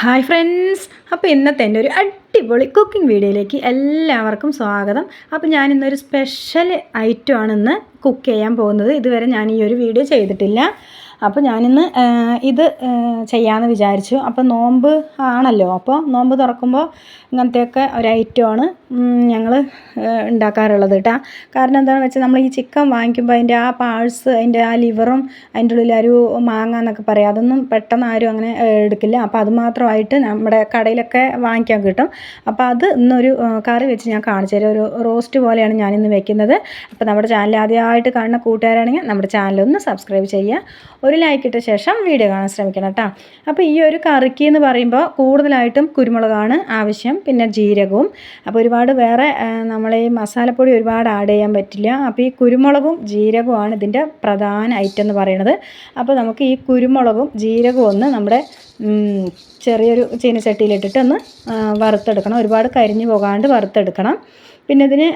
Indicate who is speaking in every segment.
Speaker 1: Hi friends അപ്പോൾ ഇന്നത്തെ എന്റെ ഒരു അടിപൊളി കുക്കിംഗ് വീഡിയോയിലേക്ക് എല്ലാവർക്കും സ്വാഗതം. അപ്പോൾ ഞാൻ ഇന്നൊരു സ്പെഷ്യൽ ഐറ്റമാണ് ഇന്ന് കുക്ക് ചെയ്യാൻ പോകുന്നത്. ഇതുവരെ ഞാൻ ഈ ഒരു വീഡിയോ ചെയ്തിട്ടില്ല. അപ്പോൾ ഞാനിന്ന് ഇത് ചെയ്യാമെന്ന് വിചാരിച്ചു. അപ്പോൾ നോമ്പ് ആണല്ലോ. അപ്പോൾ നോമ്പ് തുറക്കുമ്പോൾ ഇങ്ങനത്തെയൊക്കെ ഒരു ഐറ്റമാണ് ഞങ്ങൾ ഉണ്ടാക്കാറുള്ളത് കേട്ടോ കാരണം എന്താണെന്ന് വെച്ചാൽ നമ്മൾ ഈ ചിക്കൻ വാങ്ങിക്കുമ്പോൾ അതിന്റെ ആ പാഴ്സ് അതിന്റെ ആ ലിവറും അതിന്റെ ഉള്ളിൽ ഒരു മാങ്ങ എന്നൊക്കെ പറയും. അതൊന്നും പെട്ടെന്ന് ആരും അങ്ങനെ എടുക്കില്ല. അപ്പോൾ അത് മാത്രമായിട്ട് നമ്മുടെ കടയിലൊക്കെ വാങ്ങിക്കാൻ കിട്ടും. അപ്പോൾ അത് ഇന്നൊരു കറി വെച്ച് ഞാൻ കാണിച്ചു തരാം. ഒരു റോസ്റ്റ് പോലെയാണ് ഞാനിന്ന് വെക്കുന്നത്. അപ്പോൾ നമ്മുടെ ചാനൽ ആദ്യമായിട്ട് കാണുന്ന കൂട്ടുകാരാണെങ്കിൽ നമ്മുടെ ചാനലൊന്ന് സബ്സ്ക്രൈബ് ചെയ്യുക. ഒരു ലൈക്ക് ഇട്ട ശേഷം വീഡിയോ കാണാൻ ശ്രമിക്കണം കേട്ടോ അപ്പോൾ ഈ ഒരു കറിക്ക് എന്ന് പറയുമ്പോൾ കൂടുതലായിട്ടും കുരുമുളകാണ് ആവശ്യം പിന്നെ ജീരകവും. അപ്പോൾ ഒരുപാട് വേറെ നമ്മൾ ഈ മസാലപ്പൊടി ഒരുപാട് ആഡ് ചെയ്യാൻ പറ്റില്ല. അപ്പോൾ ഈ കുരുമുളകും ജീരകവുമാണ് ഇതിന്റെ പ്രധാന ഐറ്റം എന്ന് പറയുന്നത്. അപ്പോൾ നമുക്ക് ഈ കുരുമുളകും ജീരകവും ഒന്ന് നമ്മുടെ ചെറിയൊരു ചീനച്ചട്ടിയിലിട്ടിട്ട് ഒന്ന് വറുത്തെടുക്കണം. ഒരുപാട് കരിഞ്ഞു പോകാണ്ട് വറുത്തെടുക്കണം. പിന്നെ ഇതിന്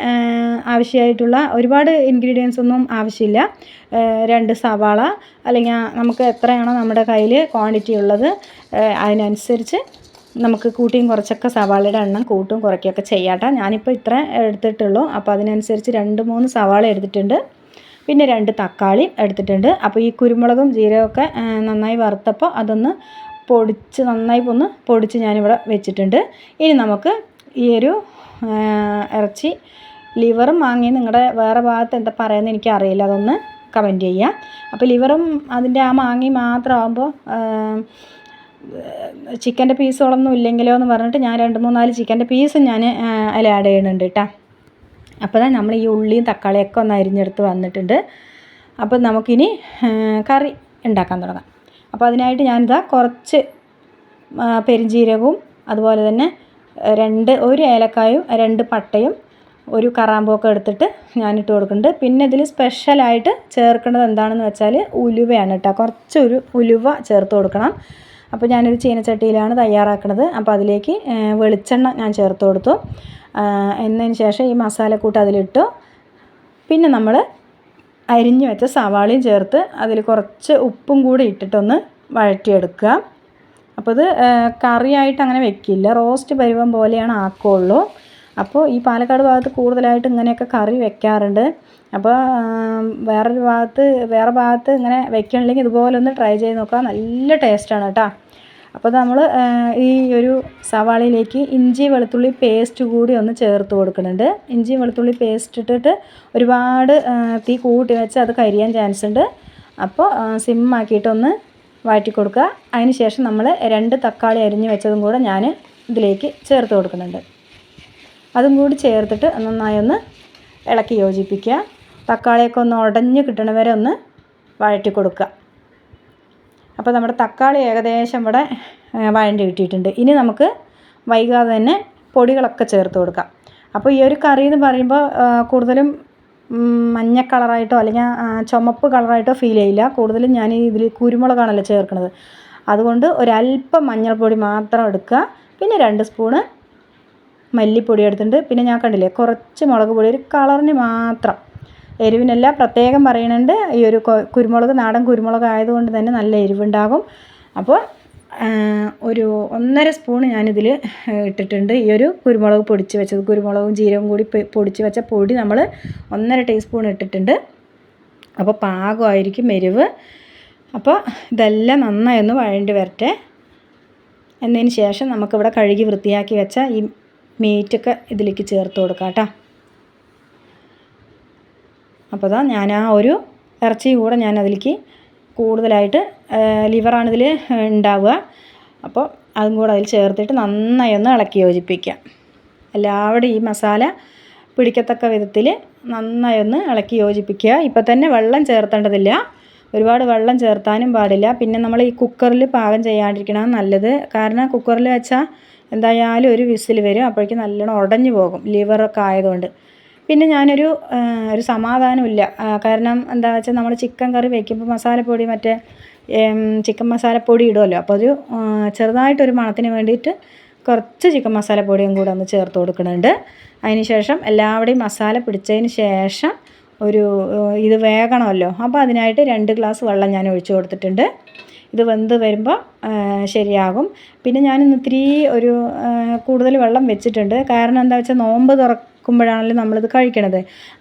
Speaker 1: ആവശ്യമായിട്ടുള്ള ഒരുപാട് ഇൻഗ്രീഡിയൻസ് ഒന്നും ആവശ്യമില്ല. രണ്ട് സവാള അല്ലെങ്കിൽ നമുക്ക് എത്രയാണോ നമ്മുടെ കയ്യിൽ ക്വാണ്ടിറ്റി ഉള്ളത് അതിനനുസരിച്ച് നമുക്ക് കൂട്ടിയും കുറച്ചൊക്കെ സവാളയുടെ എണ്ണം കൂട്ടും കുറയ്ക്കുകയൊക്കെ ചെയ്യാട്ടോ ഞാനിപ്പോൾ ഇത്ര എടുത്തിട്ടുള്ളൂ. അപ്പോൾ അതിനനുസരിച്ച് രണ്ട് മൂന്ന് സവാള എടുത്തിട്ടുണ്ട്. പിന്നെ രണ്ട് തക്കാളി എടുത്തിട്ടുണ്ട്. അപ്പോൾ ഈ കുരുമുളകും ജീരകമൊക്കെ നന്നായി വറുത്തപ്പോൾ അതൊന്ന് പൊടിച്ച് നന്നായി ഒന്ന് പൊടിച്ച് ഞാനിവിടെ വെച്ചിട്ടുണ്ട്. ഇനി നമുക്ക് ഈ ഒരു ഇറച്ചി ലിവറും വാങ്ങി. നിങ്ങളുടെ വേറെ ഭാഗത്ത് എന്താ പറയുന്നത് എനിക്കറിയില്ല. അതൊന്ന് കമന്റ് ചെയ്യാം. അപ്പോൾ ലിവറും അതിന്റെ ആ മാങ്ങി മാത്രമാകുമ്പോൾ ചിക്കന്റെ പീസുകളൊന്നും ഇല്ലെങ്കിലോ എന്ന് പറഞ്ഞിട്ട് ഞാൻ രണ്ട് മൂന്നാൽ ചിക്കന്റെ പീസും ഞാൻ അതിൽ ആഡ് ചെയ്യുന്നുണ്ട് കേട്ടോ അപ്പോൾ നമ്മൾ ഈ ഉള്ളിയും തക്കാളിയൊക്കെ ഒന്ന് അരിഞ്ഞെടുത്ത് വന്നിട്ടുണ്ട്. അപ്പോൾ നമുക്കിനി കറി ഉണ്ടാക്കാൻ തുടങ്ങാം. അപ്പോൾ അതിനായിട്ട് ഞാനിതാ കുറച്ച് ആ, പെരുംജീരകവും അതുപോലെ തന്നെ രണ്ട് ഒരു ഏലക്കായും രണ്ട് പട്ടയും ഒരു കറാമ്പൊക്കെ എടുത്തിട്ട് ഞാനിട്ട് കൊടുക്കുന്നുണ്ട്. പിന്നെ ഇതിൽ സ്പെഷ്യലായിട്ട് ചേർക്കേണ്ടത് എന്താണെന്ന് വെച്ചാൽ ഉലുവയാണ് കേട്ടോ. കുറച്ചൊരു ഉലുവ ചേർത്ത് കൊടുക്കണം. അപ്പോൾ ഞാനൊരു ചീനച്ചട്ടിയിലാണ് തയ്യാറാക്കുന്നത് അപ്പോൾ അതിലേക്ക് വെളിച്ചെണ്ണ ഞാൻ ചേർത്ത് കൊടുത്തു. എന്നതിന് ശേഷം ഈ മസാലക്കൂട്ട് അതിലിട്ടു. പിന്നെ നമ്മൾ അരിഞ്ഞു വെച്ച സവാളയും ചേർത്ത് അതിൽ കുറച്ച് ഉപ്പും കൂടി ഇട്ടിട്ടൊന്ന് വഴറ്റിയെടുക്കുക. അപ്പോൾ ഇത് കറിയായിട്ട് അങ്ങനെ വെക്കില്ല. റോസ്റ്റ് പരുവം പോലെയാണ് ആക്കുള്ളൂ. അപ്പോൾ ഈ പാലക്കാട് ഭാഗത്ത് കൂടുതലായിട്ട് ഇങ്ങനെയൊക്കെ കറി വെക്കാറുണ്ട്. അപ്പോൾ വേറൊരു ഭാഗത്ത് വേറെ ഭാഗത്ത് ഇങ്ങനെ വെക്കണില്ലെങ്കിൽ ഇതുപോലെ ഒന്ന് ട്രൈ ചെയ്ത് നോക്കുക നല്ല ടേസ്റ്റാണ് കേട്ടോ. അപ്പോൾ നമ്മൾ ഈ ഒരു സവാളയിലേക്ക് ഇഞ്ചി വെളുത്തുള്ളി പേസ്റ്റ് കൂടി ഒന്ന് ചേർത്ത് കൊടുക്കുന്നുണ്ട്. ഇഞ്ചി വെളുത്തുള്ളി പേസ്റ്റ് ഇട്ടിട്ട് ഒരുപാട് തീ കൂട്ടി വെച്ച് അത് കരിയാൻ ചാൻസ് ഉണ്ട് അപ്പോൾ സിമ്മാക്കിയിട്ടൊന്ന് വഴറ്റി കൊടുക്കുക അതിന് ശേഷം നമ്മൾ രണ്ട് തക്കാളി അരിഞ്ഞ് വെച്ചതും കൂടെ ഞാൻ ഇതിലേക്ക് ചേർത്ത് കൊടുക്കുന്നുണ്ട്. അതും കൂടി ചേർത്തിട്ട് നന്നായി ഒന്ന് ഇളക്കി യോജിപ്പിക്കുക. തക്കാളിയൊക്കെ ഒന്ന് ഉടഞ്ഞ് കിട്ടണ വരെ ഒന്ന് വഴറ്റി കൊടുക്കുക അപ്പോൾ നമ്മുടെ തക്കാളി ഏകദേശം ഇവിടെ വഴണ്ടി കിട്ടിയിട്ടുണ്ട്. ഇനി നമുക്ക് വൈകാതെ തന്നെ പൊടികളൊക്കെ ചേർത്ത് കൊടുക്കാം. അപ്പോൾ ഈ ഒരു കറി എന്ന് പറയുമ്പോൾ കൂടുതലും മഞ്ഞ കളറായിട്ടോ അല്ലെങ്കിൽ ചുമപ്പ് കളറായിട്ടോ ഫീൽ ചെയ്യില്ല. കൂടുതലും ഞാൻ ഇതിൽ കുരുമുളകാണല്ലോ ചേർക്കുന്നത്. അതുകൊണ്ട് ഒരല്പം മഞ്ഞൾപ്പൊടി മാത്രം എടുക്കുക. പിന്നെ രണ്ട് സ്പൂണ് മല്ലിപ്പൊടി എടുത്തിട്ടുണ്ട്. പിന്നെ ഞാൻ കണ്ടില്ലേ കുറച്ച് മുളക് പൊടി ഒരു കളറിന് മാത്രം. എരിവിനല്ല പ്രത്യേകം പറയുന്നുണ്ട് ഈ ഒരു കുരുമുളക് നാടൻ കുരുമുളക് ആയതുകൊണ്ട് തന്നെ നല്ല എരിവുണ്ടാകും. അപ്പോൾ ഒരു ഒന്നര സ്പൂൺ ഞാനിതിൽ ഇട്ടിട്ടുണ്ട്. ഈ ഒരു കുരുമുളക് പൊടിച്ച് വെച്ചത്. കുരുമുളകും ജീരകവും കൂടി പൊടിച്ച് വെച്ച പൊടി നമ്മൾ ഒന്നര ടീസ്പൂൺ ഇട്ടിട്ടുണ്ട്. അപ്പോൾ പാകമായിരിക്കും എരിവ്. അപ്പോൾ ഇതെല്ലാം നന്നായി ഒന്ന് വഴണ്ടി വരട്ടെ. എന്നതിന് ശേഷം നമുക്കിവിടെ കഴുകി വൃത്തിയാക്കി വെച്ച ഈ മീറ്റൊക്കെ ഇതിലേക്ക് ചേർത്ത് കൊടുക്കാം കേട്ടോ. അപ്പോൾ ഞാൻ ആ ഒരു ഇറച്ചി കൂടെ ഞാൻ അതിലേക്ക് കൂടുതലായിട്ട് ലിവറാണ് ഇതിൽ ഉണ്ടാവുക. അപ്പോൾ അതും കൂടെ അതിൽ ചേർത്തിട്ട് നന്നായി ഒന്ന് ഇളക്കി യോജിപ്പിക്കുക. എല്ലാവരുടെയും ഈ മസാല പിടിക്കത്തക്ക വിധത്തിൽ നന്നായി ഒന്ന് ഇളക്കി യോജിപ്പിക്കുക. ഇപ്പം തന്നെ വെള്ളം ചേർത്തേണ്ടതില്ല. ഒരുപാട് വെള്ളം ചേർത്താനും പാടില്ല. പിന്നെ നമ്മൾ ഈ കുക്കറിൽ പാകം ചെയ്യാണ്ടിരിക്കണം നല്ലത്. കാരണം കുക്കറിൽ വെച്ചാൽ എന്തായാലും ഒരു വിസിൽ വരും. അപ്പോഴേക്കും നല്ലോണം ഉടഞ്ഞു പോകും. ലിവറൊക്കെ ആയതുകൊണ്ട്. പിന്നെ ഞാനൊരു ഒരു സമാധാനമില്ല കാരണം എന്താ വെച്ചാൽ നമ്മൾ ചിക്കൻ കറി വയ്ക്കുമ്പോൾ മസാലപ്പൊടി മറ്റേ ചിക്കൻ മസാലപ്പൊടി ഇടുമല്ലോ അപ്പോൾ ഒരു ചെറുതായിട്ടൊരു മണത്തിന് വേണ്ടിയിട്ട് കുറച്ച് ചിക്കൻ മസാലപ്പൊടിയും കൂടെ ഒന്ന് ചേർത്ത് കൊടുക്കുന്നുണ്ട്. അതിന് ശേഷം എല്ലാവിടെയും മസാല പിടിച്ചതിന് ശേഷം ഒരു ഇത് വേകണമല്ലോ. അപ്പോൾ അതിനായിട്ട് രണ്ട് ഗ്ലാസ് വെള്ളം ഞാൻ ഒഴിച്ചു കൊടുത്തിട്ടുണ്ട്. ഇത് വെന്ത് വരുമ്പോൾ ശരിയാകും. പിന്നെ ഞാനിന്ന് ഇത്തിരി ഒരു കൂടുതൽ വെള്ളം വെച്ചിട്ടുണ്ട്. കാരണം എന്താ വെച്ചാൽ നോമ്പ് തുറക്കുമ്പോഴാണല്ലോ നമ്മളിത് കഴിക്കണത്.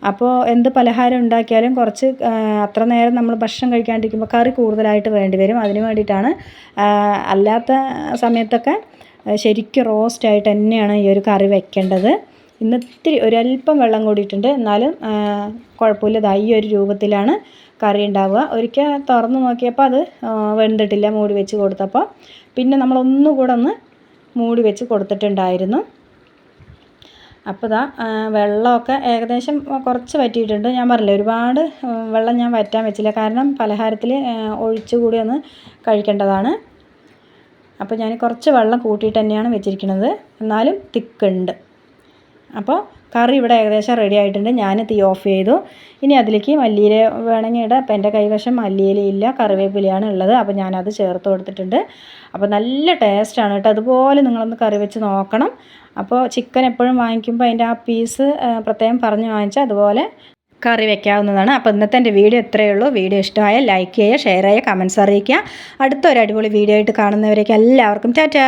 Speaker 1: അപ്പോൾ എന്ത് പലഹാരം ഉണ്ടാക്കിയാലും കുറച്ച് അത്ര നേരം നമ്മൾ ഭക്ഷണം കഴിക്കാണ്ടിരിക്കുമ്പോൾ കറി കൂടുതലായിട്ട് വേണ്ടി വരും. അതിന് വേണ്ടിയിട്ടാണ് അല്ലാത്ത സമയത്തൊക്കെ ശരിക്കും റോസ്റ്റായിട്ട് തന്നെയാണ് ഈ ഒരു കറി വെക്കേണ്ടത്. ഇന്ന് ഇത്തിരി ഒരല്പം വെള്ളം കൂടിയിട്ടുണ്ട്. എന്നാലും കുഴപ്പമില്ല. ഈ ഒരു രൂപത്തിലാണ് കറി ഉണ്ടാവുക. ഒരിക്കൽ തുറന്ന് നോക്കിയപ്പോൾ അത് വെന്തിട്ടില്ല. മൂടി വെച്ച് കൊടുത്തപ്പോൾ പിന്നെ നമ്മൾ ഒന്നുകൂടെ ഒന്ന് മൂടി വെച്ച് കൊടുത്തിട്ടുണ്ടായിരുന്നു. അപ്പോൾ ദാ വെള്ളമൊക്കെ ഏകദേശം കുറച്ച് വറ്റിയിട്ടുണ്ട്. ഞാൻ പറഞ്ഞില്ലേ ഒരുപാട് വെള്ളം ഞാൻ വറ്റാൻ വെച്ചില്ല. കാരണം പലഹാരത്തിൽ ഒഴിച്ചു കൂടി ഒന്ന് കഴിക്കേണ്ടതാണ്. അപ്പോൾ ഞാൻ കുറച്ച് വെള്ളം കൂട്ടിയിട്ട് തന്നെയാണ് വെച്ചിരിക്കുന്നത്. എന്നാലും തിക്കുണ്ട്. അപ്പോൾ കറി ഇവിടെ ഏകദേശം റെഡി ആയിട്ടുണ്ട്. ഞാൻ തീ ഓഫ് ചെയ്തു. ഇനി അതിലേക്ക് മല്ലിയില വേണമെങ്കിൽ ഇടാം. അപ്പോൾ എന്റെ കൈവശം മല്ലിയില ഇല്ല കറിവേപ്പിലയാണ് ഉള്ളത്. അപ്പോൾ ഞാനത് ചേർത്ത് കൊടുത്തിട്ടുണ്ട്. അപ്പോൾ നല്ല ടേസ്റ്റാണ് കേട്ടോ. അതുപോലെ നിങ്ങളൊന്ന് കറി വെച്ച് നോക്കണം. അപ്പോൾ ചിക്കൻ എപ്പോഴും വാങ്ങിക്കുമ്പോൾ അതിന്റെ ആ പീസ് പ്രത്യേകം പറഞ്ഞ് വാങ്ങിച്ചാൽ അതുപോലെ കറി വെക്കാവുന്നതാണ്. അപ്പോൾ ഇന്നത്തെ എന്റെ വീഡിയോ ഇത്രയേ ഉള്ളൂ. വീഡിയോ ഇഷ്ടമായാൽ ലൈക്ക് ചെയ്യുക ഷെയർ ചെയ്യുക കമൻസ് അറിയിക്കുക. അടുത്തൊരു അടിപൊളി വീഡിയോ ആയിട്ട് കാണുന്നവരേക്ക് എല്ലാവർക്കും ടാറ്റാ!